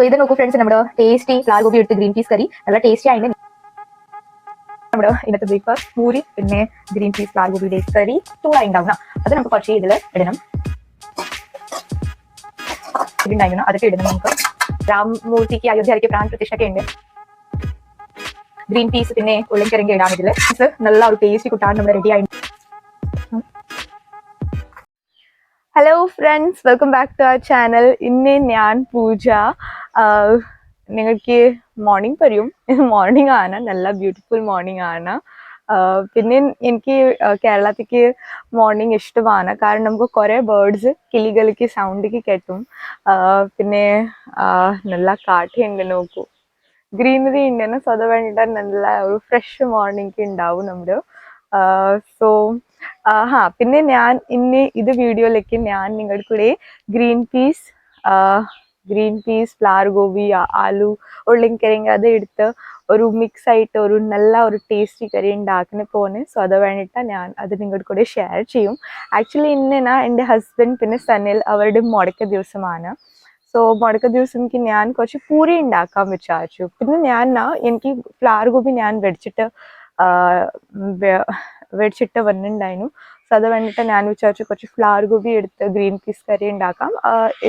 So ഇത് നോക്കൂ friends നമ്മുടെ ടേസ്റ്റി ഫ്ലാർ ഗോപി എടുത്ത് ഗ്രീൻ പീസ് കറി. നല്ല ടേസ്റ്റി ആയിട്ട് നമ്മുടെ ഇന്നത്തെ ബ്രേക്ക്ഫാസ്റ്റ് പൂരി പിന്നെ ഗ്രീൻ പീസ് ഫ്ലവർ ഗോപിയുടെ കറി ചൂടായി ഉണ്ടാവുന്ന അത് നമുക്ക് കുറച്ച് ഇതിൽ ഇടണം. ഇതുണ്ടായിരുന്നു അതൊക്കെ ഇടണം നമുക്ക്. രാമമൂർത്തിക്ക് അയോധ്യയ്ക്ക് പ്രാൺ പ്രതിഷ്ഠയൊക്കെ ഉണ്ട്. ഗ്രീൻ പീസ് പിന്നെ ഉള്ളിക്കിറങ്ങി ഇടാൻ ഇതിൽ ഇത് നല്ല ഒരു ടേസ്റ്റ് കിട്ടാൻ നമ്മൾ റെഡി ആയി hello friends welcome back to our channel ഇന്ന് ഞാൻ പൂജ. നിങ്ങൾക്ക് മോർണിംഗ് പറയും. മോർണിംഗ് ആണ്. നല്ല ബ്യൂട്ടിഫുൾ മോർണിംഗ് ആണ്. പിന്നെ എനിക്ക് കേരളത്തിക്ക് മോർണിംഗ് ഇഷ്ടമാണ്. കാരണം നമുക്ക് കുറേ ബേർഡ്സ് കിളികൾക്ക് സൗണ്ടിക്ക് കേട്ടും. പിന്നെ നല്ല കാറ്റുണ്ട് നോക്കൂ. ഗ്രീനറി ഉണ്ടെന്ന് സോ അത് വേണ്ടിയിട്ട് നല്ല ഒരു ഫ്രഷ് മോർണിംഗ് ഉണ്ടാവും നമ്മുടെ സോ ഹാ പിന്നെ ഞാൻ ഇന്ന് ഇത് വീഡിയോയിലേക്ക് ഞാൻ നിങ്ങളുടെ കൂടെ green peas green peas flower gobi aloo ഉരുളൻകിഴങ്ങ് അത് എടുത്ത് ഒരു മിക്സ് ആയിട്ട് ഒരു നല്ല ഒരു ടേസ്റ്റി കറി ഉണ്ടാക്കുന്ന പോന്നെ സോ അത് വേണ്ടിയിട്ട് ഞാൻ അത് നിങ്ങളുടെ കൂടെ ഷെയർ ചെയ്യും. ആക്ച്വലി ഇന്ന് എന്റെ ഹസ്ബൻഡ് പിന്നെ സനിൽ അവരുടെ മുടക്ക ദിവസമാണ്. സോ മുടക്ക ദിവസംക്ക് ഞാൻ കുറച്ച് പൂരി ഉണ്ടാക്കാൻ വിചാരിച്ചു. പിന്നെ ഞാൻ എനിക്ക് ഫ്ലവർ ഗോബി ഞാൻ വെടിച്ചിട്ട് വെടിച്ചിട്ട് വന്നിട്ടുണ്ടായിരുന്നു സോ അത് വേണ്ടിയിട്ട് ഞാൻ വിചാരിച്ചു കുറച്ച് ഫ്ലവർ ഗോബി എടുത്ത് ഗ്രീൻ പീസ് കറി ഉണ്ടാക്കാം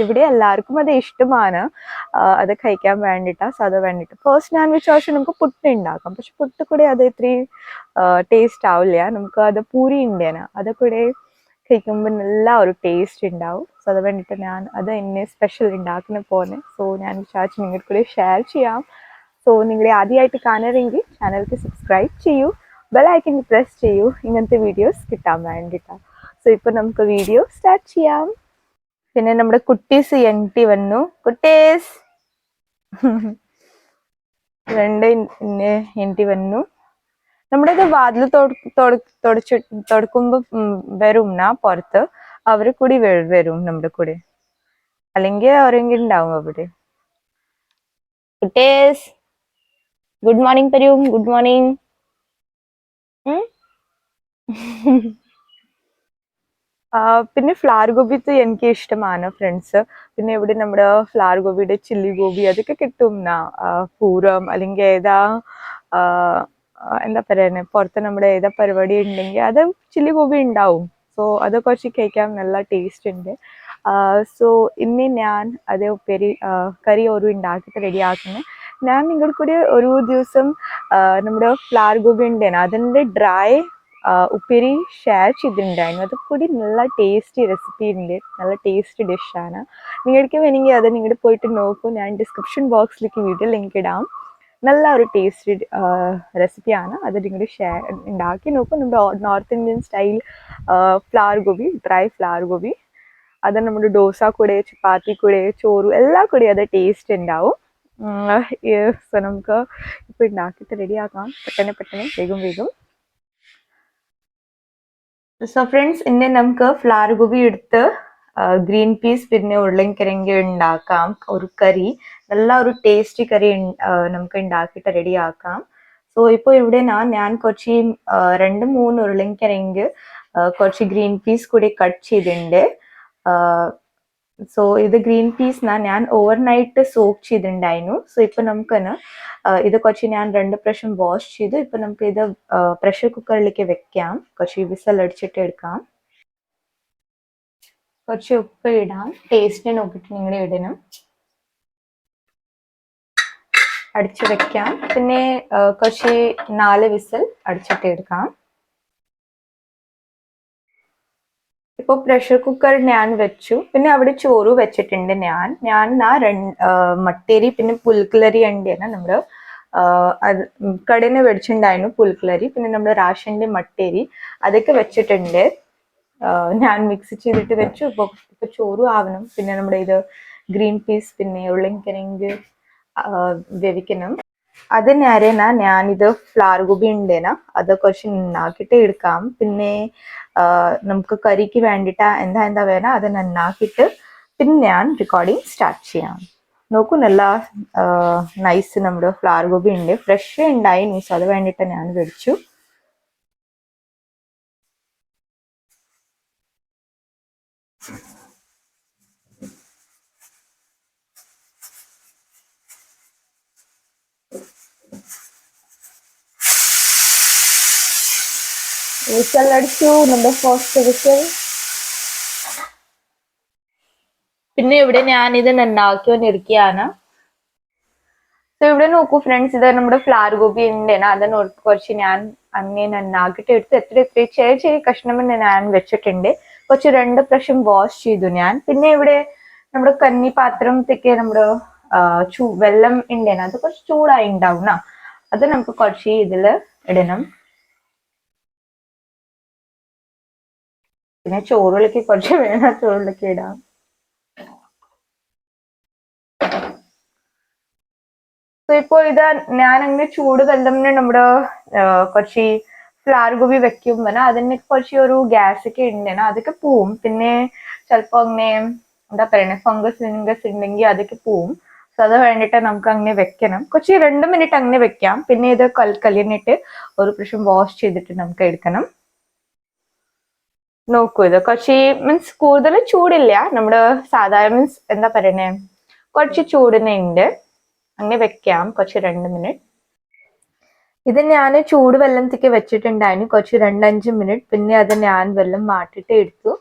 ഇവിടെ എല്ലാവർക്കും അത് ഇഷ്ടമാണ്. അത് കഴിക്കാൻ വേണ്ടിയിട്ടാണ് സോ അത് വേണ്ടിയിട്ട് ഫസ്റ്റ് ഞാൻ വിചാരിച്ചു നമുക്ക് പുട്ട് ഉണ്ടാക്കാം പക്ഷെ പുട്ട് കൂടെ അത് ഇത്രയും ടേസ്റ്റ് ആവില്ല. നമുക്ക് അത് പൂരി ഉണ്ടേന അത് കൂടെ കഴിക്കുമ്പോൾ നല്ല ഒരു ടേസ്റ്റ് ഉണ്ടാവും സോ അത് വേണ്ടിയിട്ട് ഞാൻ അത് എന്നെ സ്പെഷ്യൽ ഉണ്ടാക്കുന്ന പോലെ. സോ ഞാൻ വിചാരിച്ചു നിങ്ങൾക്ക് കൂടെ ഷെയർ ചെയ്യാം. സോ നിങ്ങളെ ആദ്യമായിട്ട് കാണരുതെങ്കിൽ ചാനലിക്ക് സബ്സ്ക്രൈബ് ചെയ്യൂ. ബെലൈക്കൻ പ്രസ് ചെയ്യൂ. ഇങ്ങനത്തെ വീഡിയോസ് കിട്ടാൻ വേണ്ടിയിട്ടാണ് സോ ഇപ്പോൾ നമുക്ക് വീഡിയോ സ്റ്റാർട്ട് ചെയ്യാം. പിന്നെ നമ്മുടെ കുട്ടീസ് എൻ ടി വന്നു. കുട്ടീസ്! രണ്ട് എൻ ടി വന്നു. നമ്മുടെ ഇത് വാതിൽ തുടച്ചു തുടക്കുമ്പോൾ വരും നാ പുറത്ത്. അവർ കൂടി വരും നമ്മുടെ കൂടെ. അല്ലെങ്കിൽ അവരെങ്കിലും ഉണ്ടാവും അവിടെ. കുട്ടേസ്! ഗുഡ് മോർണിംഗ് പരൂ ഗുഡ് മോർണിംഗ് പിന്നെ ഫ്ലവർ ഗോബിത്ത് എനിക്ക് ഇഷ്ടമാണ് ഫ്രണ്ട്സ് പിന്നെ ഇവിടെ നമ്മുടെ ഫ്ലവർ ഗോബിയുടെ ചില്ലി ഗോബി അതൊക്കെ കിട്ടും പൂരം അല്ലെങ്കിൽ ഏതാ എന്താ പറയുന്നത് പുറത്ത് നമ്മുടെ ഏതാ പരിപാടി ഉണ്ടെങ്കിൽ അത് ചില്ലി ഗോബി ഉണ്ടാവും. സോ അത് കുറച്ച് കഴിക്കാൻ നല്ല ടേസ്റ്റ് ഉണ്ട്. സോ ഇന്ന് ഞാൻ അത് ഉപ്പേരി കറി ഒരു ഉണ്ടാക്കിയിട്ട് റെഡി ആക്കുന്നത് ഞാൻ നിങ്ങളുടെ കൂടി ഒരു ദിവസം നമ്മുടെ ഫ്ലവർ ഗോബി ഉണ്ടായിരുന്നു അതിന്റെ ഡ്രൈ ഉപ്പേരി ഷെയർ ചെയ്തിട്ടുണ്ടായിരുന്നു. അത് കൂടി നല്ല ടേസ്റ്റി റെസിപ്പി ഉണ്ട്. നല്ല ടേസ്റ്റി ഡിഷാണ് നിങ്ങൾക്ക് വേണമെങ്കിൽ അത് നിങ്ങൾ പോയിട്ട് നോക്കൂ. ഞാൻ ഡിസ്ക്രിപ്ഷൻ ബോക്സിലേക്ക് വീഡിയോ ലിങ്ക് ഇടാം. നല്ല ഒരു ടേസ്റ്റി റെസിപ്പിയാണ് അത് നിങ്ങൾ ഷെയർ ഉണ്ടാക്കി നോക്കും. നമ്മുടെ north Indian style flower gobi dry flower gobi അത് നമ്മുടെ ഡോസ കൂടെ ചപ്പാത്തി കൂടെ ചോറ് എല്ലാം കൂടെ അത് ടേസ്റ്റ് ഉണ്ടാവും. സോ നമുക്ക് ഇപ്പോൾ ഉണ്ടാക്കിയിട്ട് റെഡിയാക്കാം പെട്ടെന്ന് പെട്ടെന്ന് വേഗം വേഗം. സോ ഫ്രണ്ട്സ് ഇന്ന് നമുക്ക് ഫ്ലവർ ഗോബി എടുത്ത് ഗ്രീൻ പീസ് പിന്നെ ഉരുളൻകിഴങ്ങ് ഉണ്ടാക്കാം. ഒരു കറി നല്ല ഒരു ടേസ്റ്റി കറി നമുക്ക് ഉണ്ടാക്കിയിട്ട് റെഡിയാക്കാം സോ ഇപ്പോൾ ഇവിടെ ഞാൻ ഞാൻ കുറച്ച് രണ്ട് മൂന്ന് ഉരുളൻകിഴങ്ങ് കുറച്ച് ഗ്രീൻ പീസ് കൂടി കട്ട് ചെയ്തിട്ടുണ്ട്. സോ ഇത് ഗ്രീൻ പീസ് ഞാൻ ഓവർനൈറ്റ് സോക്ക് ചെയ്തിട്ടുണ്ടായിരുന്നു സോ ഇപ്പൊ നമുക്ക് ഇത് കുറച്ച് ഞാൻ രണ്ട് പ്രാവശ്യം വാഷ് ചെയ്തു. ഇപ്പൊ നമുക്ക് ഇത് പ്രഷർ കുക്കറിലേക്ക് വെക്കാം. കുറച്ച് വിസൽ അടിച്ചിട്ട് എടുക്കാം. കുറച്ച് ഉപ്പ് ഇടാം. ടേസ്റ്റ് നോക്കിയിട്ട് നിങ്ങൾ ഇടണം. അടിച്ചു വെക്കാം. പിന്നെ കുറച്ച് നാല് വിസൽ അടിച്ചിട്ട് എടുക്കാം. ഇപ്പൊ പ്രഷർ കുക്കർ ഞാൻ വെച്ചു. പിന്നെ അവിടെ ചോറ് വെച്ചിട്ടുണ്ട് ഞാൻ. ഞാൻ ആ രണ്ട് മട്ടേരി പിന്നെ പുൽക്കുലരി ഉണ്ടേന നമ്മുടെ കടന്ന് മേടിച്ചിട്ടുണ്ടായിരുന്നു പുൽക്കുലരി പിന്നെ നമ്മുടെ റാഷന്റെ മട്ടേരി അതൊക്കെ വെച്ചിട്ടുണ്ട്. ഞാൻ മിക്സ് ചെയ്തിട്ട് വെച്ചു. ഇപ്പൊ ഇപ്പൊ ചോറും ആവണം. പിന്നെ നമ്മുടെ ഇത് ഗ്രീൻ പീസ് പിന്നെ ഉരുളൻകിഴങ്ങ് വേവിക്കണം. അത് നേരെനാ ഞാനിത് ഫ്ലവർ ഗോബി ഉണ്ടേന അത് കുറച്ച് നന്നാക്കിയിട്ട് എടുക്കാം. പിന്നെ നമുക്ക് കറിക്ക് വേണ്ടിയിട്ട് എന്താ എന്താ വേണം അത് നന്നാക്കിയിട്ട് പിന്നെ ഞാൻ റെക്കോർഡിങ് സ്റ്റാർട്ട് ചെയ്യാം. നോക്കൂ നല്ല നൈസ് നമ്മുടെ ഫ്ലവർ ഗോബി ഉണ്ട് ഫ്രഷ് ഉണ്ടായി മീൻസ് അത് വേണ്ടിയിട്ട് ഞാൻ മേടിച്ചു പിന്നെ ഇവിടെ ഞാൻ ഇത് നന്നാക്കിക്കൊണ്ടിരിക്കുകയാണ് സോ ഇവിടെ നോക്കൂ ഫ്രണ്ട്സ് ഇത് നമ്മുടെ ഫ്ലവർ ഗോപി ഉണ്ട്. അത് കുറച്ച് ഞാൻ അങ്ങനെ നന്നാക്കിയിട്ട് എടുത്ത് എത്ര എത്ര ചെറിയ ചെറിയ കഷ്ണം ഞാൻ വെച്ചിട്ടുണ്ട്. കുറച്ച് രണ്ട് പ്രാവശ്യം വാഷ് ചെയ്തു ഞാൻ. പിന്നെ ഇവിടെ നമ്മുടെ കന്നി പാത്രത്തേക്ക് നമ്മുടെ ചൂ വെള്ളം ഉണ്ടേന അത് കുറച്ച് ചൂടായി ഉണ്ടാവുന്ന അത് നമുക്ക് കുറച്ച് ഇതിൽ ഇടണം. പിന്നെ ചോറുകളൊക്കെ കുറച്ച് വേണം ചോറുകളൊക്കെ ഇടാം സോ ഇപ്പോ ഇത് ഞാൻ അങ്ങനെ ചൂട് തല്ലുമ്പോൾ നമ്മുടെ കുറച്ച് ഫ്ലവർ ഗോപി വെക്കുമ്പോ അതിന് കുറച്ച് ഒരു ഗ്യാസ് ഒക്കെ ഉണ്ടെങ്കിൽ അതൊക്കെ പോവും. പിന്നെ ചിലപ്പോ അങ്ങനെ എന്താ പറയണേ ഫംഗസ് ഫിംഗസ് ഉണ്ടെങ്കിൽ അതൊക്കെ പോവും. സോ അത് വേണ്ടിട്ട് നമുക്ക് അങ്ങനെ വെക്കണം. കുറച്ച് രണ്ട് മിനിറ്റ് അങ്ങനെ വെക്കാം. പിന്നെ ഇത് കല്ലിനിട്ട് ഒരു പ്രാവശ്യം വാഷ് ചെയ്തിട്ട് നമുക്ക് എടുക്കണം. നോക്കൂ ഇത്. കുറച്ച് മീൻസ് കൂടുതൽ ചൂടില്ല. നമ്മുടെ സാധാരണ മീൻസ് എന്താ പറയണേ? കുറച്ച് ചൂടിനെ ഉണ്ട് അങ്ങനെ വെക്കാം. കുറച്ച് രണ്ട് മിനിറ്റ് ഇത് ഞാൻ ചൂട് വെള്ളത്തേക്ക് വെച്ചിട്ടുണ്ടായിരുന്നു. കുറച്ച് രണ്ടഞ്ച് മിനിറ്റ് പിന്നെ അത് ഞാൻ വെള്ളം മാറ്റിട്ട് എടുത്തു.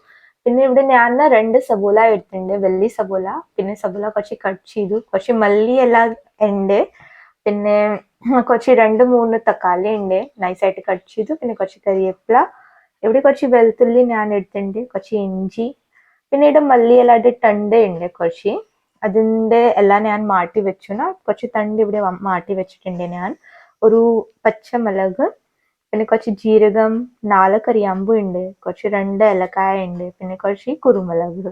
പിന്നെ ഇവിടെ ഞാൻ രണ്ട് സബൂല എടുത്തിട്ടുണ്ട്. വെള്ളി സബൂല പിന്നെ സബൂല കുറച്ച് കട്ട് ചെയ്തു. കുറച്ച് മല്ലി എല്ലാം ഉണ്ട്. പിന്നെ കുറച്ച് രണ്ട് മൂന്ന് തക്കാളി ഉണ്ട്. നൈസായിട്ട് കട്ട് ചെയ്തു. പിന്നെ കുറച്ച് കരിവേപ്പില ഇവിടെ കുറച്ച് വെളുത്തുള്ളി ഞാൻ എടുത്തിട്ടുണ്ട് കുറച്ച് ഇഞ്ചി പിന്നെ ഇവിടെ മല്ലി എല്ലാം ടണ്ട് ഉണ്ട് കുറച്ച്. അതിന്റെ എല്ലാം ഞാൻ മാറ്റി വെച്ചു കുറച്ച് തണ്ട് ഇവിടെ മാറ്റി വെച്ചിട്ടുണ്ട് ഞാൻ. ഒരു പച്ചമുളക് പിന്നെ കുറച്ച് ജീരകം നാല് കറിയാമ്പു ഉണ്ട് കുറച്ച് രണ്ട് ഏലക്കായ ഉണ്ട് പിന്നെ കുറച്ച് കുരുമുളക്.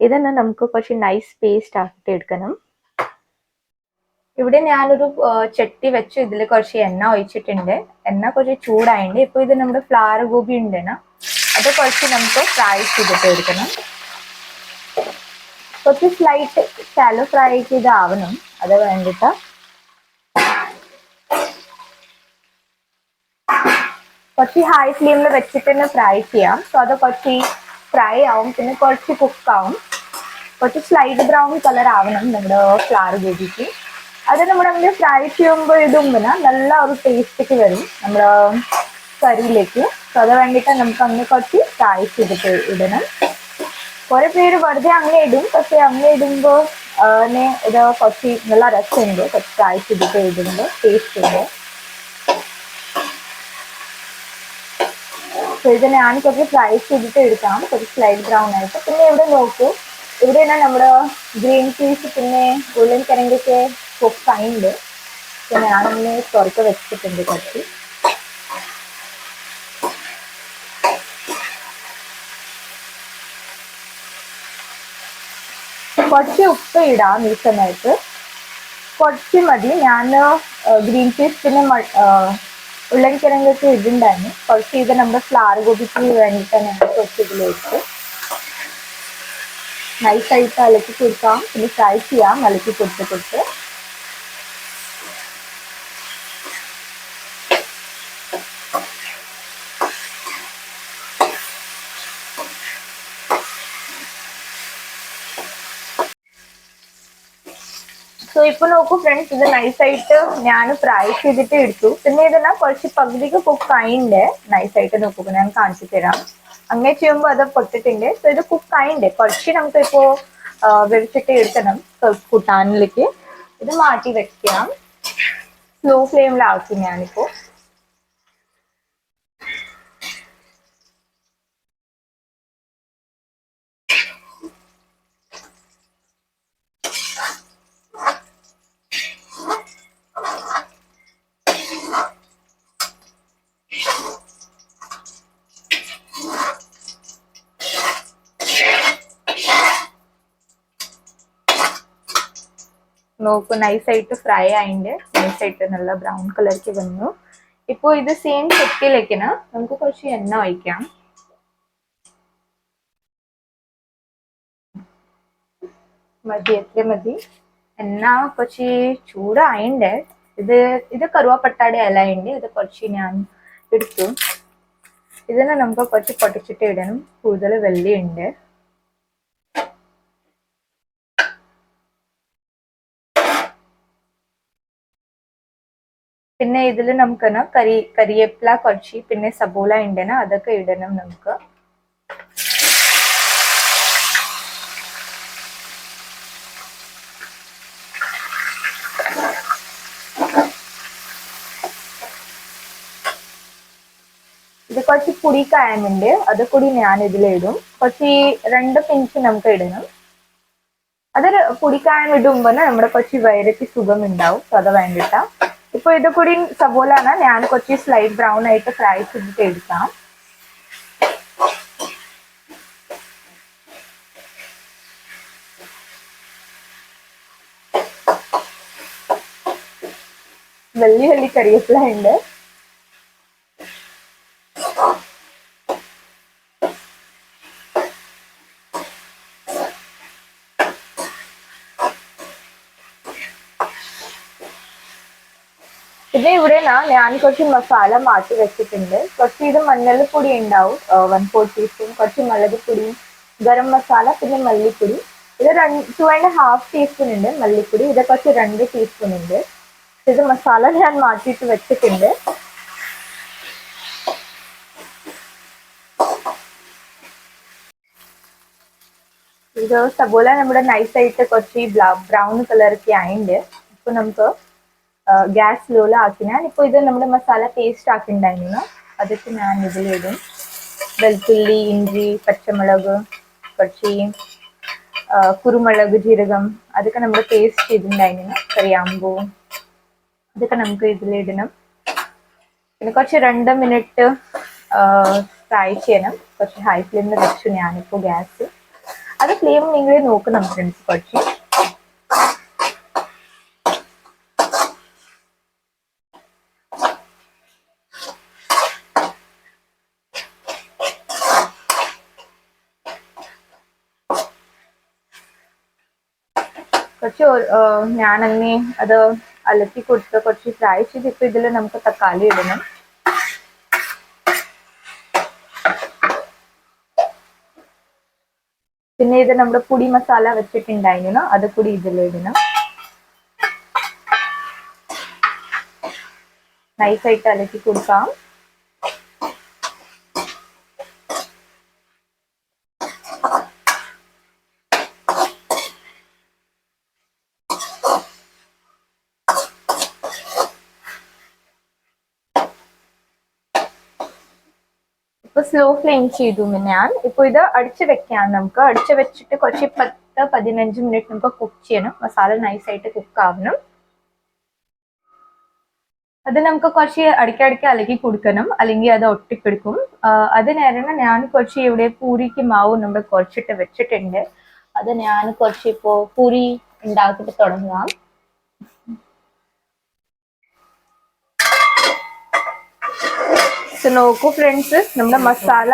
ഇതെന്നെ നമുക്ക് കുറച്ച് നൈസ് പേസ്റ്റ് ആക്കിയിട്ട് എടുക്കണം. ഇവിടെ ഞാനൊരു ചട്ടി വെച്ച്. ഇതിൽ കുറച്ച് എണ്ണ ഒഴിച്ചിട്ടുണ്ട്. എണ്ണ കുറച്ച് ചൂടായിട്ടുണ്ട് ഇപ്പൊ ഇത് നമ്മുടെ ഫ്ലവർ ഗോപി ഉണ്ടെന്ന. അത് കുറച്ച് നമുക്ക് ഫ്രൈ ചെയ്തിട്ട് എടുക്കണം കുറച്ച് സ്ലൈറ്റ് ശാലോ ഫ്രൈ ചെയ്താവണം. അത് വേണ്ടിട്ട്. കുറച്ച് ഹൈ ഫ്ലെയിമിൽ വെച്ചിട്ട് തന്നെ ഫ്രൈ ചെയ്യാം. സോ അത് കുറച്ച് ഫ്രൈ ആവും. പിന്നെ കുറച്ച് കുക്ക് ആവും. കുറച്ച് സ്ലൈറ്റ് ബ്രൗൺ കളർ ആവണം നമ്മുടെ ഫ്ലവർ ഗോപിക്ക് അത് അങ്ങനെ ഫ്രൈ ചെയ്യുമ്പോൾ ഇടുമ്പോൾ നല്ല ഒരു ടേസ്റ്റൊക്കെ വരും നമ്മുടെ കറിയിലേക്ക്. സോ അത് വേണ്ടിയിട്ട് നമുക്ക് അങ്ങനെ കുറച്ച് ഫ്രൈ ചെയ്തിട്ട് ഇടണം. കുറെ പേര് വെറുതെ അങ്ങനെ ഇടും. പക്ഷെ അങ്ങനെ ഇടുമ്പോൾ ഇത് കുറച്ച് നല്ല രസമുണ്ട്. കുറച്ച് ഫ്രൈ ചെയ്തിട്ട് ഇടുമ്പോൾ ടേസ്റ്റ് ഉണ്ട്. ഇത് ഞാൻ കുറച്ച് ഫ്രൈ ചെയ്തിട്ട് എടുക്കാം. കുറച്ച് ലൈറ്റ് ബ്രൗൺ ആയിട്ട്. പിന്നെ ഇവിടെ നോക്കൂ. ഇവിടെ നമ്മുടെ ഗ്രീൻ പീസ് പിന്നെ ഉരുളൻകിഴങ്ങൊക്കെ കുക്കായിണ്ട് പിന്നെ ഞാനൊന്ന് തുറക്ക് വെച്ചിട്ടുണ്ട് കുറച്ച്. കുറച്ച് ഉപ്പ് ഇടാം ഈ സമയത്ത് കുറച്ച് മതി. ഞാൻ ഗ്രീൻ പീസ് പിന്നെ ഉള്ളൻകിഴങ്ങൊക്കെ ഇടുണ്ടായിരുന്നു. കുറച്ച് ഇത് നമ്മുടെ ഫ്ലവർ ഗോപിക്ക് വേണ്ടിയിട്ടാണ് ഞാൻ കുറച്ച് ഇതിലേക്ക് നൈസായിട്ട് അലക്കി കൊടുക്കാം. പിന്നെ ഫ്രൈ ചെയ്യാം. അലക്കി കൊടുത്ത് കൊടുത്ത് സോ ഇപ്പൊ നോക്കൂ ഫ്രണ്ട്സ് ഇത് നൈസായിട്ട് ഞാൻ ഫ്രൈ ചെയ്തിട്ട് എടുത്തു. പിന്നെ ഇതെല്ലാം കുറച്ച് പകുതിക്ക് കുക്ക് ആയിണ്ട് നൈസായിട്ട് നോക്കൂ ഞാൻ കാണിച്ചു തരാം. അങ്ങനെ ചെയ്യുമ്പോൾ അത് പൊട്ടിട്ടുണ്ട്. സോ ഇത് കുക്ക് ആയിണ്ട്. കുറച്ച് നമുക്ക് ഇപ്പോ വെളിച്ചിട്ട് എടുക്കണം. കൂട്ടാനിലേക്ക്. ഇത് മാറ്റി വെക്കാം. സ്ലോ ഫ്ലെയിമിലാക്കി ഞാനിപ്പോ. നോക്കൂ നൈസായിട്ട് ഫ്രൈ ആയിട്ട് നൈസായിട്ട് നല്ല ബ്രൗൺ കളർക്ക് വന്നു. ഇപ്പോൾ ഇത് സെയിം ചട്ടിയിലേക്കിന് നമുക്ക് കുറച്ച് എണ്ണ ഒഴിക്കാം. മതി എത്ര മതി. എണ്ണ കുറച്ച് ചൂടായിണ്ട്. ഇത് ഇത് കറുവപ്പട്ടാടെ ഇല ഉണ്ട് ഇത് കുറച്ച് ഞാൻ എടുത്തു. ഇതിനെ നമുക്ക് കുറച്ച് പൊട്ടിച്ചിട്ട് ഇടണം. കൂടുതൽ വെള്ളിയുണ്ട് പിന്നെ ഇതിൽ നമുക്ക് കറി കരിയേപ്പില കുറച്ച് പിന്നെ സബോള ഉണ്ടെന്ന അതൊക്കെ ഇടണം നമുക്ക്. ഇത് കുറച്ച് പുടി കായമുണ്ട് അത് കൂടി ഞാൻ ഇതിലിടും കുറച്ച് രണ്ട് പിഞ്ച് നമുക്ക് ഇടണം. അതൊരു പുടിക്കായം ഇടുമ്പോൾ നമ്മുടെ കുറച്ച് വയറയ്ക്ക് സുഖം ഉണ്ടാവും. അത് വേണ്ടിട്ടാ. ഇപ്പൊ ഇത് കൂടി സബോലാണ് ഞാൻ കുറച്ച് സ്ലൈഡ് ബ്രൗൺ ആയിട്ട് ഫ്രൈ ചെയ്തിട്ട് എടുക്കാം വലിയ വലിയ കറിവേപ്പില ഉണ്ട് പിന്നെ ഇവിടെ ഞാൻ കുറച്ച് മസാല മാറ്റി വെച്ചിട്ടുണ്ട്. കുറച്ച് ഇത് മഞ്ഞൾപ്പൊടി ഉണ്ടാവും വൺ ഫോർ ടീസ്പൂൺ കുറച്ച് മുളകുപൊടിയും ഗരം മസാല പിന്നെ മല്ലിപ്പൊടി. ഇത് രണ്ട് ടു ആൻഡ് ഹാഫ് ടീസ്പൂൺ ഉണ്ട് മല്ലിപ്പൊടി. ഇത് കുറച്ച് രണ്ട് ടീസ്പൂൺ ഉണ്ട്. ഇത് മസാല ഞാൻ മാറ്റിയിട്ട് വെച്ചിട്ടുണ്ട്. ഇത് സബോല നമ്മുടെ നൈസായിട്ട് കുറച്ച് ബ്രൗൺ കളറൊക്കെ ആയിണ്ട്. ഇപ്പൊ നമുക്ക് ഗ്യാസ് ലോല ആക്കി ഞാൻ ഇപ്പോൾ ഇത് നമ്മുടെ മസാല പേസ്റ്റ് ആക്കിണ്ടായിരുന്നു. അതൊക്കെ ഞാൻ ഇതിലിടും. വെളുത്തുള്ളി ഇഞ്ചി പച്ചമുളക് കുറച്ച് കുരുമുളക് ജീരകം അതൊക്കെ നമ്മൾ പേസ്റ്റ് ചെയ്തിട്ടുണ്ടായിരുന്നു കറിയാമ്പൂ അതൊക്കെ നമുക്ക് ഇതിലിടണം. പിന്നെ കുറച്ച് രണ്ട് മിനിറ്റ് ഫ്രൈ ചെയ്യണം. കുറച്ച് ഹൈ ഫ്ലെയിമിൽ വെച്ചു ഞാനിപ്പോൾ ഗ്യാസ് അത് ഫ്ലെയിം നിങ്ങൾ നോക്കണം ഫ്രണ്ട്സ് കുറച്ച്. കുറച്ച് ഞാൻ അങ്ങനെ അത് അലക്കി കൊടുത്ത് കുറച്ച് ഫ്രൈ ചെയ്ത് ഇപ്പൊ ഇതിൽ നമുക്ക് തക്കാളി ഇടണം. പിന്നെ ഇത് നമ്മുടെ പൊടി മസാല വെച്ചിട്ടുണ്ടായിരുന്നു. അത് കൂടി ഇതിലിടണം നൈസായിട്ട് അലക്കി കൊടുക്കാം. സ്ലോ ഫ്ലെയിം ചെയ്തു ഞാൻ. ഇപ്പൊ ഇത് അടിച്ചു വെക്കാം നമുക്ക്. അടിച്ചു വെച്ചിട്ട് കുറച്ച് പത്ത് പതിനഞ്ച് മിനിറ്റ് നമുക്ക് കുക്ക് ചെയ്യണം. മസാല നൈസായിട്ട് കുക്ക് ആവണം. അത് നമുക്ക് കുറച്ച് അടിക്കടിക്ക് അലക്കി കൊടുക്കണം. അല്ലെങ്കിൽ അത് ഒട്ടിക്കെടുക്കും. അത് നേരം ഞാൻ കുറച്ച് ഇവിടെ പൂരിക്ക് മാവ് നമ്മൾ കുറച്ചിട്ട് വെച്ചിട്ടുണ്ട്. അത് ഞാൻ കുറച്ച് ഇപ്പോ പൂരി ഉണ്ടാക്കിയിട്ട് തുടങ്ങാം. So, നോക്കൂ ഫ്രണ്ട്സ് നമ്മുടെ മസാല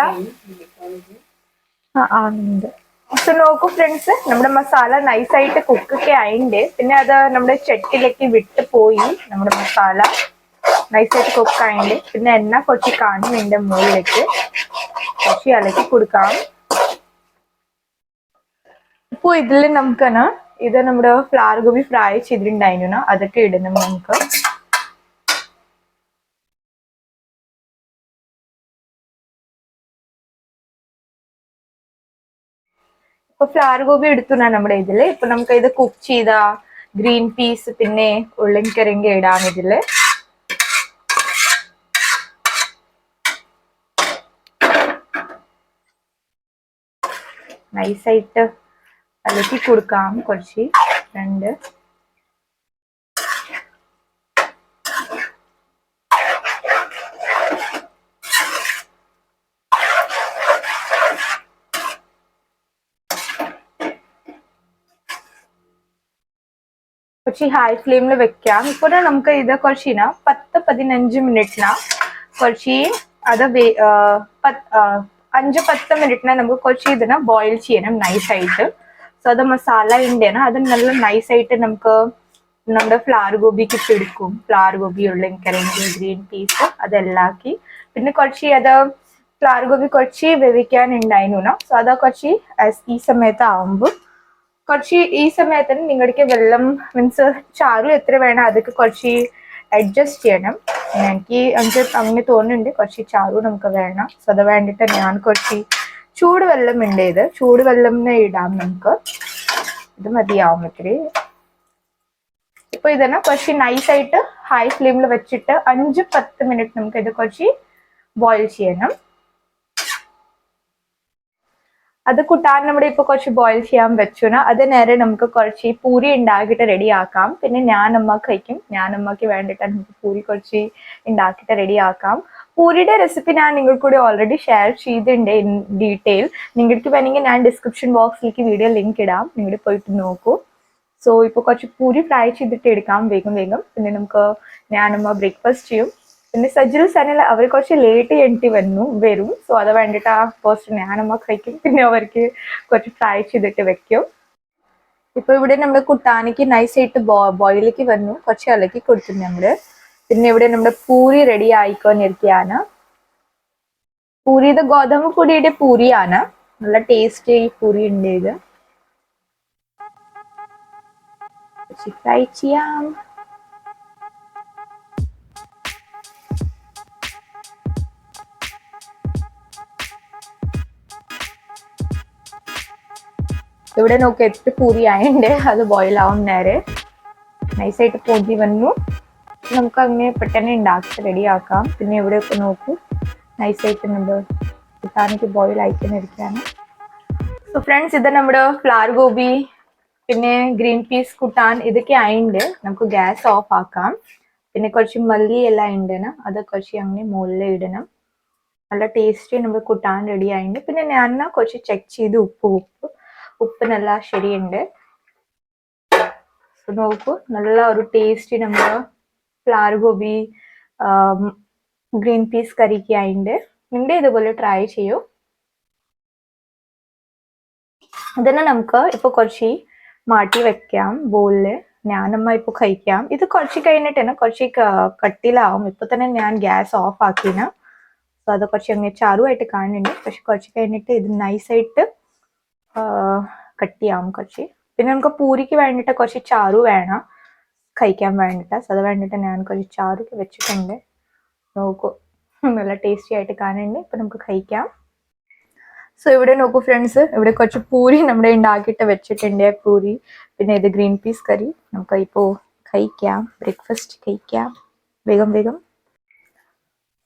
ആ ആ ഉണ്ട്. സോ നോക്കൂ ഫ്രണ്ട്സ് നമ്മുടെ മസാല നൈസായിട്ട് കുക്കൊക്കെ ആയിണ്ട്. പിന്നെ അത് നമ്മുടെ ചെട്ടിലേക്ക് വിട്ട് പോയി നമ്മുടെ മസാല നൈസായിട്ട് കുക്ക് ആയിണ്ട്. പിന്നെ എണ്ണ കുറച്ച് കാണുന്നുണ്ട് മുകളിലേക്ക് കൊച്ചി ഇളക്കി കൊടുക്കാം. ഇപ്പൊ ഇതിൽ നമുക്കാണ് ഇത് നമ്മുടെ ഫ്ലവർ ഗോബി ഫ്രൈ ചെയ്തിട്ടുണ്ടായിരുന്നു. അതൊക്കെ ഇടണം നമുക്ക്. ഇപ്പൊ ഫ്ലവർ ഗോപി എടുത്തു ഞാൻ നമ്മുടെ ഇതിൽ. ഇപ്പൊ നമുക്ക് ഇത് കുക്ക് ചെയ്ത ഗ്രീൻ പീസ് പിന്നെ ഉള്ളിൻകിഴങ്ങ് ഇടാം ഇതിൽ. നൈസായിട്ട് അലക്കി കൊടുക്കാം കുറച്ച്. രണ്ട്. കുറച്ച് ഹൈ ഫ്ലെയിമിൽ വെക്കാം. ഇപ്പോൾ നമുക്ക് ഇത് കുറച്ചിന പത്ത് പതിനഞ്ച് മിനിറ്റിന കുറച്ച് അത് അഞ്ച് പത്ത് മിനിറ്റിന നമുക്ക് കുറച്ച് ഇതിനെ ബോയിൽ ചെയ്യണം നൈസായിട്ട് സോ അത് മസാല ഉണ്ടേന അത് നല്ല നൈസായിട്ട് നമുക്ക് നമ്മുടെ ഫ്ലവർ ഗോബിക്ക് പിടിക്കും ഫ്ലവർ ഗോബി ഉരുളൻകിഴങ്ങ് ഗ്രീൻ പീസ് അതെല്ലാക്കി പിന്നെ കുറച്ച് അത് ഫ്ലവർ ഗോബി കുറച്ച് വേവിക്കാനുണ്ടായിരുന്നു സോ അത് കുറച്ച് ഈ സമയത്ത് ആവുമ്പോൾ കുറച്ച് ഈ സമയത്തിന് നിങ്ങൾക്ക് വെള്ളം മീൻസ് ചാറ് എത്ര വേണം അതൊക്കെ കുറച്ച് അഡ്ജസ്റ്റ് ചെയ്യണം. എനിക്ക് എനിക്ക് അങ്ങനെ തോന്നുന്നുണ്ട് കുറച്ച് ചാറു നമുക്ക് വേണം. സോ അത് വേണ്ടിയിട്ട് ഞാൻ കുറച്ച് ചൂടുവെള്ളം ഉണ്ട് ഇത്. ചൂടുവെള്ളം ഇടാം നമുക്ക്. ഇത് മതിയാവും ഇത്തിരി ഇപ്പൊ ഇതന്നെ കുറച്ച് നൈസായിട്ട് ഹൈ ഫ്ലെയിമിൽ വെച്ചിട്ട് അഞ്ച് പത്ത് മിനിറ്റ് നമുക്ക് ഇത് കുറച്ച് ബോയിൽ ചെയ്യണം. അത് കൂട്ടാൻ നമ്മുടെ ഇപ്പൊ കുറച്ച് ബോയിൽ ചെയ്യാൻ വെച്ചു അത് നേരെ നമുക്ക് കുറച്ച് പൂരി ഉണ്ടാക്കിയിട്ട് റെഡി ആക്കാം. പിന്നെ ഞാൻ അമ്മ കഴിക്കും. ഞാൻ അമ്മയ്ക്ക് വേണ്ടിട്ട് നമുക്ക് പൂരി കുറച്ച് ഉണ്ടാക്കിയിട്ട് റെഡി ആക്കാം. പൂരിയുടെ റെസിപ്പി ഞാൻ നിങ്ങൾ കൂടി ഓൾറെഡി ഷെയർ ചെയ്തിട്ടുണ്ട് ഇൻ ഡീറ്റെയിൽ നിങ്ങൾക്ക് വേണമെങ്കിൽ ഞാൻ ഡിസ്ക്രിപ്ഷൻ ബോക്സിലേക്ക് വീഡിയോ ലിങ്ക് ഇടാം. നിങ്ങൾ പോയിട്ട് നോക്കൂ. സോ ഇപ്പൊ കുറച്ച് പൂരി ഫ്രൈ ചെയ്തിട്ട് എടുക്കാം. വേഗം വേഗം. പിന്നെ നമുക്ക് ഞാനമ്മ ബ്രേക്ക്ഫാസ്റ്റ് ചെയ്യും. പിന്നെ സജിൽ സനൽ അവർ കുറച്ച് ലേറ്റ് ചെയ്യേണ്ടി വന്നു വരും. സോ അത് വേണ്ടിയിട്ട് ആ ഫസ്റ്റ് ഞാനമ്മ കഴിക്കും പിന്നെ അവർക്ക് കുറച്ച് ഫ്രൈ ചെയ്തിട്ട് വെക്കും. ഇപ്പൊ ഇവിടെ നമ്മൾ കുട്ടാനിക്ക് നൈസായിട്ട് ബോയിലേക്ക് വന്നു. കുറച്ച് ഇളക്കി കൊടുത്തു നമ്മൾ. പിന്നെ ഇവിടെ നമ്മുടെ പൂരി റെഡി ആയിക്കൊണ്ടിരിക്കുകയാണ്. പൂരി ഇത് ഗോതമ്പ് പൊടിയുടെ പൂരിയാണ്. നല്ല ടേസ്റ്റ് ഈ പൂരി ഉണ്ട് ഇത്. ഫ്രൈ ചെയ്യാം. ഇവിടെ നോക്കി എട്ട് പൂരി ആയണ്ട്. അത് ബോയിൽ ആവും നേരെ. നൈസായിട്ട് പൊതി വന്നു. നമുക്ക് അങ്ങനെ പെട്ടെന്ന് ഉണ്ടാക്കി റെഡി ആക്കാം. പിന്നെ ഇവിടെ ഒക്കെ നോക്കൂ. നൈസായിട്ട് നമ്മൾ കുട്ടാനിക്ക് ബോയിൽ അയക്കുന്നിരിക്കുകയാണ് സോ ഫ്രണ്ട്സ് ഇത് നമ്മുടെ ഫ്ലവർ ഗോബി പിന്നെ ഗ്രീൻ പീസ് കുട്ടാൻ ഇതൊക്കെ ആയിണ്ട്. നമുക്ക് ഗ്യാസ് ഓഫ് ആക്കാം. പിന്നെ കുറച്ച് മല്ലി എല്ലാം ഉണ്ട് അത് കുറച്ച് അങ്ങനെ മുകളിൽ ഇടണം. നല്ല ടേസ്റ്റി നമ്മൾ കുട്ടാൻ റെഡി ആയിട്ടുണ്ട് പിന്നെ ഞാൻ കുറച്ച് ചെക്ക് ചെയ്ത് ഉപ്പ് ഉപ്പ്. ഉപ്പ് നല്ല ശരിയുണ്ട് നോക്കൂ നല്ല ഒരു ടേസ്റ്റ് നമ്മൾ ഫ്ലവർ ഗോബി ഗ്രീൻ പീസ് കറിക്ക് ആയിണ്ട്. നിങ്ങളുടെ ഇതുപോലെ ട്രൈ ചെയ്യൂ. ഇതിനെ നമുക്ക് ഇപ്പൊ കുറച്ച് മാറ്റി വെക്കാം ബോളിൽ ഞാനമ്മ ഇപ്പൊ കഴിക്കാം. ഇത് കുറച്ച് കഴിഞ്ഞിട്ട് തന്നെ കുറച്ച് കട്ടിലാവും. ഇപ്പൊ തന്നെ ഞാൻ ഗ്യാസ് ഓഫ് ആക്കിന. സോ അത് കുറച്ച് അങ്ങനെ ചാറുമായിട്ട് കാണുന്നുണ്ട്. പക്ഷെ കുറച്ച് കഴിഞ്ഞിട്ട് ഇത് നൈസായിട്ട് കട്ടിയാവും കുറച്ച്. പിന്നെ നമുക്ക് പൂരിക്ക് വേണ്ടിയിട്ട് കുറച്ച് ചാറു വേണം. കഴിക്കാൻ വേണ്ടിയിട്ട്. സോ അത് വേണ്ടിയിട്ട് ഞാൻ കുറച്ച് ചാറ് വെച്ചിട്ടുണ്ട്. നോക്കൂ. നല്ല ടേസ്റ്റി ആയിട്ട് കാണുന്നുണ്ട്. ഇപ്പം നമുക്ക് കഴിക്കാം. സോ ഇവിടെ നോക്കൂ ഫ്രണ്ട്സ് ഇവിടെ കുറച്ച് പൂരി നമ്മുടെ ഉണ്ടാക്കിയിട്ട് വെച്ചിട്ടുണ്ട്. പൂരി പിന്നെ ഇത് ഗ്രീൻ പീസ് കറി നമുക്ക് ഇപ്പോൾ കഴിക്കാം. ബ്രേക്ക്ഫാസ്റ്റ് കഴിക്കാം. വേഗം വേഗം.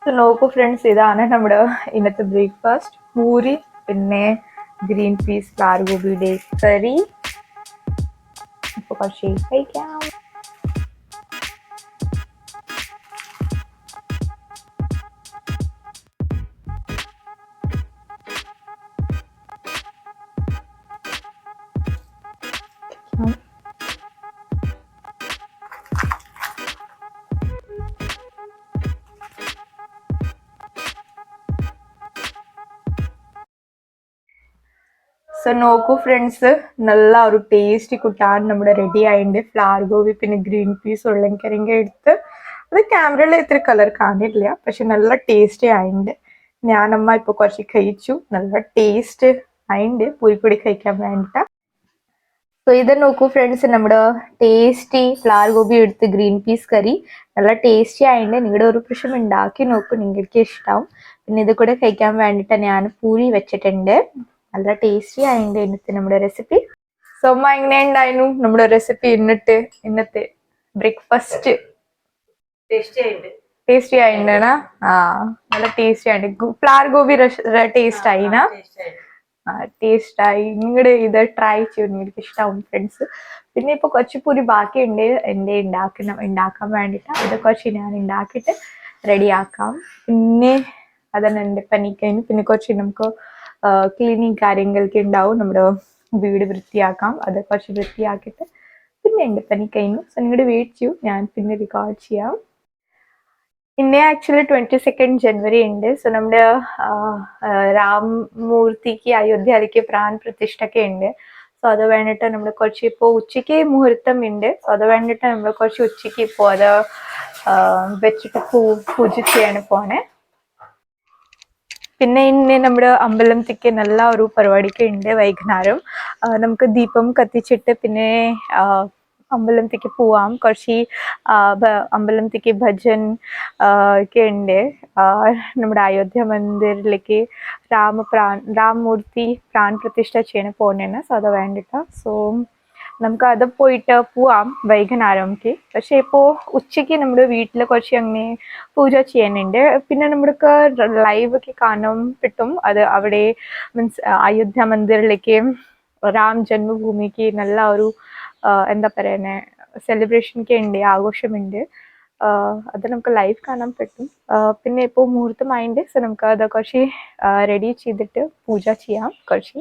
സോ നോക്കൂ ഫ്രണ്ട്സ് ഇതാണ് നമ്മുടെ ഇന്നത്തെ ബ്രേക്ക്ഫാസ്റ്റ് പൂരി പിന്നെ ഗ്രീൻ പീസ് ഫ്ലവർ ഗോപിയുടെ കറി ഇപ്പോൾ കുറച്ച് കഴിക്കാം കഴിക്കാം. സോ നോക്കൂ ഫ്രണ്ട്സ് നല്ല ഒരു ടേസ്റ്റി കുട്ടാൻ നമ്മുടെ റെഡി ആയിട്ടുണ്ട് ഫ്ലവർ ഗോബി പിന്നെ ഗ്രീൻ പീസ് ഉരുളൻകിഴങ്ങ എടുത്ത് അത് ക്യാമറയിൽ ഇത്ര കളർ കാണില്ല. പക്ഷെ നല്ല ടേസ്റ്റി ആയിട്ടുണ്ട് ഞാനമ്മ ഇപ്പൊ കുറച്ച് കഴിച്ചു. നല്ല ടേസ്റ്റ് ആയിണ്ട്. പൂരിപ്പൊടി കഴിക്കാൻ വേണ്ടിട്ട്. സോ ഇത് നോക്കൂ ഫ്രണ്ട്സ് നമ്മുടെ ടേസ്റ്റി ഫ്ലവർ ഗോബി എടുത്ത് ഗ്രീൻ പീസ് കറി. നല്ല ടേസ്റ്റി ആയിട്ട് നിങ്ങളുടെ ഒരു പ്രാവശ്യം ഉണ്ടാക്കി നോക്കൂ. നിങ്ങൾക്ക് ഇഷ്ടാവും. പിന്നെ ഇത് കൂടെ കഴിക്കാൻ വേണ്ടിയിട്ട് ഞാൻ പൂരി വെച്ചിട്ടുണ്ട്. നല്ല ടേസ്റ്റി ആയിട്ടുണ്ട് ഇന്നത്തെ നമ്മുടെ റെസിപ്പി സോമ എങ്ങനെ ഉണ്ടായിരുന്നു നമ്മുടെ റെസിപ്പി ഇന്നിട്ട് ഇന്നത്തെ ബ്രേക്ക്ഫാസ്റ്റ് ടേസ്റ്റി ആയിണ്ടാ. ആ നല്ല ടേസ്റ്റി ആയിട്ട് ഫ്ലവർ ഗോബി ടേസ്റ്റ് ആയിനാ? ടേസ്റ്റ് ആയി. നിങ്ങളുടെ ഇത് ട്രൈ ചെയ്യും നിങ്ങൾക്ക് ഇഷ്ടമാവും ഫ്രണ്ട്സ് പിന്നെ ഇപ്പൊ കുറച്ച് പൂരി ബാക്കിയുണ്ട്. എന്റെ ഉണ്ടാക്കണം ഉണ്ടാക്കാൻ വേണ്ടിയിട്ട് അത് കുറച്ച് ഞാൻ ഉണ്ടാക്കിയിട്ട് റെഡിയാക്കാം പിന്നെ അതന്നെ എന്റെ പനിക്കഴിഞ്ഞു പിന്നെ കുറച്ച് നമുക്ക് ക്ലീനിങ് കാര്യങ്ങളൊക്കെ ഉണ്ടാവും. നമ്മുടെ വീട് വൃത്തിയാക്കാം. അത് കുറച്ച് വൃത്തിയാക്കിയിട്ട് പിന്നെ എന്റെ പനി കഴിഞ്ഞു. സോ നിങ്ങളുടെ വെയിറ്റ് ചെയ്യൂ. ഞാൻ പിന്നെ റെക്കോർഡ് ചെയ്യാം. പിന്നെ ആക്ച്വലി ട്വന്റി സെക്കൻഡ് ജനുവരി ഉണ്ട്. സോ നമ്മുടെ രാമമൂർത്തിക്ക് അയോധ്യയിലേക്ക് പ്രാൺ പ്രതിഷ്ഠയൊക്കെ ഉണ്ട്. സോ അത് വേണ്ടിയിട്ട് നമ്മൾ കുറച്ച് ഇപ്പോൾ ഉച്ചയ്ക്ക് മുഹൂർത്തം ഉണ്ട്. സോ അത് വേണ്ടിയിട്ട് നമ്മൾ കുറച്ച് ഉച്ചയ്ക്ക് ഇപ്പോൾ അത് വെച്ചിട്ട് പൂ പൂജിച്ചാണ് പോണേ. പിന്നെ ഇന്ന് നമ്മുടെ അമ്പലത്തേക്ക് നല്ല ഒരു പരിപാടിക്ക് ഉണ്ട് വൈകുന്നേരം. നമുക്ക് ദീപം കത്തിച്ചിട്ട് പിന്നെ അമ്പലം തിക്ക് പോവാം. കുറച്ച് അമ്പലം തിക്ക് ഭജൻ ഒക്കെ ഉണ്ട്. നമ്മുടെ അയോധ്യ മന്ദിറിലേക്ക് രാമ പ്രാൺ രാമമൂർത്തി പ്രാൺ പ്രതിഷ്ഠ ചെയ്യാൻ പോകുന്നതാണ് സോ അത് വേണ്ടിയിട്ട് സോ നമുക്ക് അത് പോയിട്ട് പോവാം വൈകുന്നേരംക്ക്. പക്ഷെ ഇപ്പോൾ ഉച്ചയ്ക്ക് നമ്മുടെ വീട്ടിൽ കുറച്ച് അങ്ങനെ പൂജ ചെയ്യാനുണ്ട്. പിന്നെ നമ്മൾക്ക് ലൈവ് ഒക്കെ കാണാൻ കിട്ടും അത് അവിടെ മീൻസ് അയോധ്യ മന്ദിറിലേക്ക് രാം ജന്മഭൂമിക്ക് നല്ല ഒരു എന്താ പറയുന്നത് സെലിബ്രേഷൻ ഒക്കെ ഉണ്ട് ആഘോഷമുണ്ട്. അത് നമുക്ക് ലൈവ് കാണാൻ പറ്റും. പിന്നെ ഇപ്പോൾ മുഹൂർത്തമായിട്ട് സോ നമുക്ക് അത് കുറച്ച് റെഡി ചെയ്തിട്ട് പൂജ ചെയ്യാം കുറച്ച്.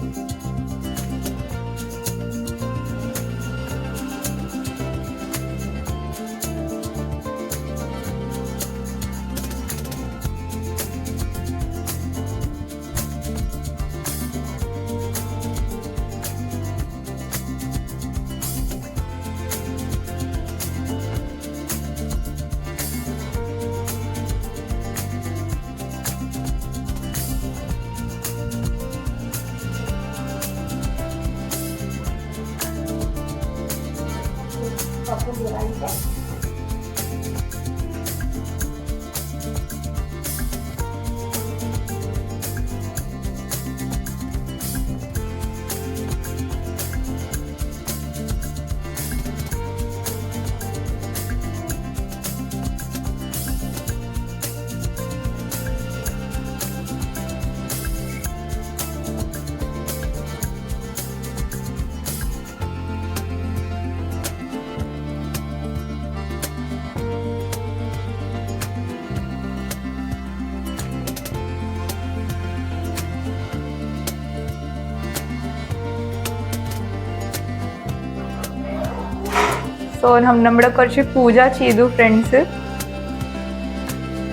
ಸೊ ನಮ್ಮ ನಮ್ಡಕರ್ಷಿ ಪೂಜಾ ಚೀದು ಫ್ರೆಂಡ್ಸ್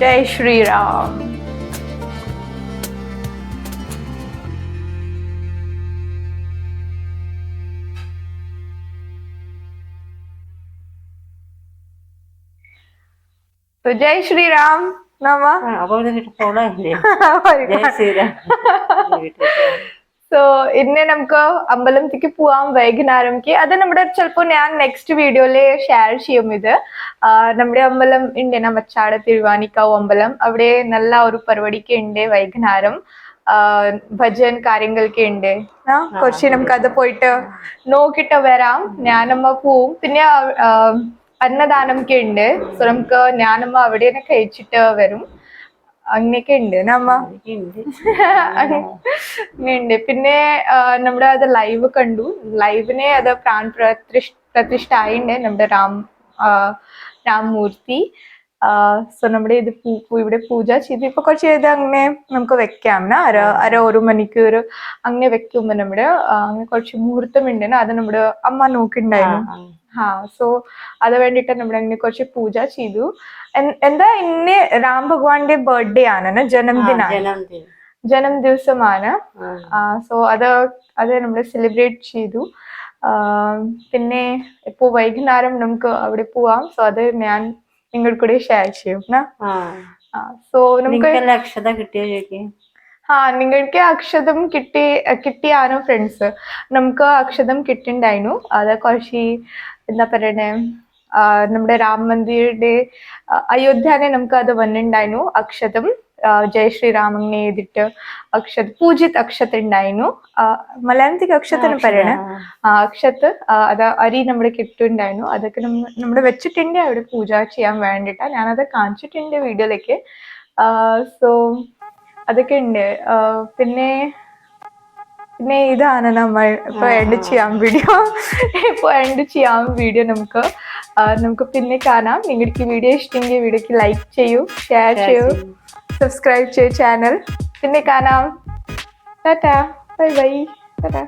ಜೈ ಶ್ರೀರಾಮ್ तो जय श्री राम नामा जय श्री राम സോ ഇന്നെ നമുക്ക് അമ്പലത്തിക്ക് പോവാം വൈകുന്നേരംക്ക്. അത് നമ്മുടെ ചിലപ്പോൾ ഞാൻ നെക്സ്റ്റ് വീഡിയോയിൽ ഷെയർ ചെയ്യും ഇത്. നമ്മുടെ അമ്പലം ഉണ്ട് നമ്മച്ചാട് തിരുവാനിക്കാവ് അമ്പലം. അവിടെ നല്ല ഒരു പരിപാടിക്ക് ഉണ്ട് വൈകുന്നേരം. ഭജൻ കാര്യങ്ങളൊക്കെ ഉണ്ട് കുറച്ച് നമുക്ക് അത് പോയിട്ട് നോക്കിട്ട് വരാം. ഞാനമ്മ പോവും. പിന്നെ അന്നദാനം അന്നദാനമൊക്കെ ഉണ്ട് സോ നമുക്ക് ഞാനമ്മ അവിടെ കഴിച്ചിട്ട് വരും. അങ്ങനെയൊക്കെ ഉണ്ട് നമ്മ ഉണ്ട് പിന്നെ നമ്മുടെ അത് ലൈവ് കണ്ടു. ലൈവിനെ അത് പ്രാൺ പ്രതിഷ് പ്രതിഷ്ഠ ആയിണ്ട് നമ്മുടെ രാം രാംമൂർത്തി. സോ നമ്മുടെ ഇത് ഇവിടെ പൂജ ചെയ്ത് ഇപ്പൊ കുറച്ച് ഇത് അങ്ങനെ നമുക്ക് വെക്കാം. ന? അര അര ഒരു മണിക്കൂർ അങ്ങനെ വെക്കുമ്പോ നമ്മുടെ അങ്ങനെ കുറച്ച് മുഹൂർത്തം ഉണ്ട് അത് നമ്മുടെ അമ്മ നോക്കിണ്ടായിരുന്നു. ഹാ സോ അത് വേണ്ടിട്ട് നമ്മുടെ അങ്ങനെ കുറച്ച് പൂജ ചെയ്തു. എന്താ ഇന്ന് രാം ഭഗവാന്റെ ബർത്ത്ഡേ ആണ് ജന്മദിനാണ് ജനം ദിവസമാണ്. സോ അത് അത് നമ്മൾ സെലിബ്രേറ്റ് ചെയ്തു. പിന്നെ ഇപ്പോ വൈകുന്നേരം നമുക്ക് അവിടെ പോവാം. സോ അത് ഞാൻ നിങ്ങൾ കൂടെ ഷെയർ ചെയ്യും. സോ നമുക്ക് അക്ഷത കിട്ടിയ ആ നിങ്ങൾക്ക് അക്ഷതം കിട്ടി കിട്ടിയാണ് ഫ്രണ്ട്സ് നമുക്ക് അക്ഷതം കിട്ടിണ്ടായിരുന്നു. അത് കുറച്ച് എന്താ പറയണേ? നമ്മുടെ രാം മന്ദിരുടെ ആ, അയോധ്യനെ നമുക്ക് അത് വന്നിണ്ടായിരുന്നു അക്ഷതം ജയശ്രീരാമനെ ജയ് ശ്രീറാം അങ്ങനെ എഴുതിട്ട് അക്ഷത് പൂജിത് അക്ഷത് ഉണ്ടായിരുന്നു. മലയാളത്തിക്ക് അക്ഷത്തിന് പറയണേ. ആ, അക്ഷത്ത് അത് അരി നമ്മുടെ കിട്ടുണ്ടായിരുന്നു. അതൊക്കെ നമ്മ നമ്മുടെ വെച്ചിട്ടുണ്ട് അവിടെ പൂജ ചെയ്യാൻ വേണ്ടിട്ടാ ഞാനത് കാണിച്ചിട്ടുണ്ട് വീഡിയോയിലേക്ക്. സോ അതൊക്കെ ഉണ്ട്. പിന്നെ പിന്നെ ഇതാണ് നമ്മൾ ഇപ്പൊ എൻഡ് ചെയ്യാം വീഡിയോ ഇപ്പൊ എൻഡ് ചെയ്യാം വീഡിയോ നമുക്ക്. നമുക്ക് പിന്നെ കാണാം. നിങ്ങൾക്ക് വീഡിയോ ഇഷ്ടമെങ്കിൽ വീഡിയോക്ക് ലൈക്ക് ചെയ്യൂ ഷെയർ ചെയ്യൂ സബ്സ്ക്രൈബ് ചെയ്യൂ ചാനൽ പിന്നെ കാണാം. ടാറ്റാ. Bye bye. ടാറ്റാ.